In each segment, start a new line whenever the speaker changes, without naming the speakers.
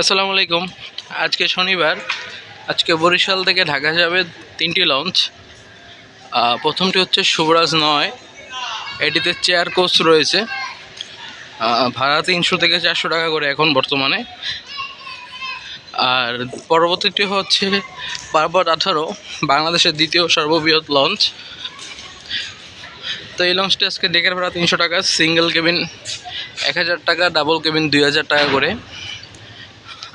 আসসালামু আলাইকুম। আজকে শনিবার। আজকে বরিশাল থেকে ঢাকা যাবে তিনটি লঞ্চ। প্রথমটি হচ্ছে শুভরাজ নয়। এটিতে চেয়ার কোচ রয়েছে। ভাড়া তিনশো থেকে চারশো টাকা করে এখন বর্তমানে। আর পরবর্তীটি হচ্ছে পার্বত আঠারো, বাংলাদেশের দ্বিতীয় সর্ববৃহৎ লঞ্চ। তো এই লঞ্চটি আজকে ডেকের ভাড়া তিনশো টাকা, সিঙ্গেল কেবিন এক হাজার টাকা, ডাবল কেবিন দুই হাজার টাকা করে।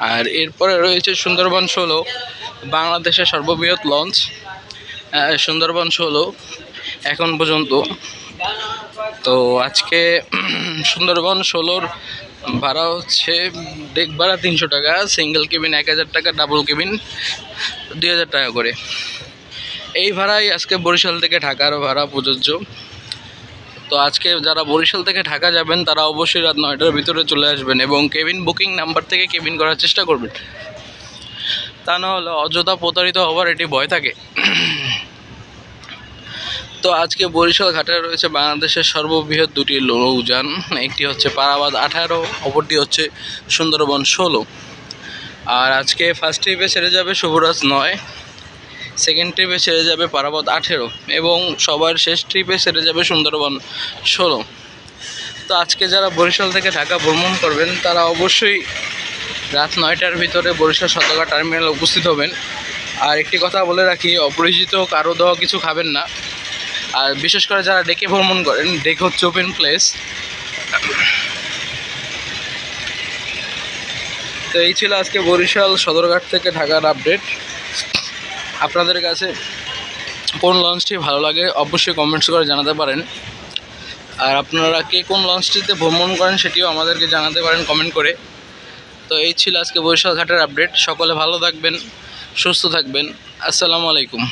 আর এরপরে রয়েছে সুন্দরবন ষোলো, বাংলাদেশের সর্ববৃহৎ লঞ্চ। সুন্দরবন ষোলো, এখন পর্যন্ত। তো আজকে সুন্দরবন ষোলোর ভাড়া হচ্ছে ডেক ভাড়া তিনশো টাকা সিঙ্গেল কেবিন এক হাজার টাকা ডাবল কেবিন দুই হাজার টাকা করে। এই ভাড়াই আজকে বরিশাল থেকে ঢাকার ভাড়া প্রযোজ্য। তো আজকে যারা বরিশাল থেকে ঢাকা যাবেন, তারা অবশ্যই রাত নয়টার ভিতরে চলে আসবেন এবং কেবিন বুকিং নাম্বার থেকে কেবিন করার চেষ্টা করবেন। তা না হলে অযথা প্রতারিত হওয়ার এটি ভয় থাকে। তো আজকে বরিশাল ঘাটে রয়েছে বাংলাদেশের সর্ববৃহৎ দুটি নৌযান। একটি হচ্ছে পারাবাদ আঠারো, অপরটি হচ্ছে সুন্দরবন ষোলো। আর আজকে ফার্স্ট ট্রিপে ছেড়ে যাবে শুভরাজ নয়। সেকেন্ড ট্রিপে ছেড়ে যাবে পারাবত আঠেরো এবং সবার শেষ ট্রিপে ছেড়ে যাবে সুন্দরবন ষোলো। তো আজকে যারা বরিশাল থেকে ঢাকা ভ্রমণ করবেন, তারা অবশ্যই রাত নয়টার ভিতরে বরিশাল শতকা টার্মিনালে উপস্থিত হবেন। আর একটি কথা বলে রাখি, অপরিচিত কারও দেওয়া কিছু খাবেন না। আর বিশেষ করে যারা ডেকে ভ্রমণ করেন, ডেক হচ্ছে ওপেন প্লেস তো এই ছিল আজকে বরিশাল সদরঘাট থেকে ঢাকার আপডেট আপনাদের কাছে কোন লঞ্চটি ভালো লাগে অবশ্যই কমেন্টস করে জানাতে পারেন। আর আপনারা কে কোন লঞ্চটিতে ভ্রমণ করেন সেটিও আমাদেরকে জানাতে পারেন কমেন্ট করে। তো এই ছিল আজকে বৈশাখ ঘাটের আপডেট সকলে ভালো থাকবেন, সুস্থ থাকবেন। আসসালামু আলাইকুম।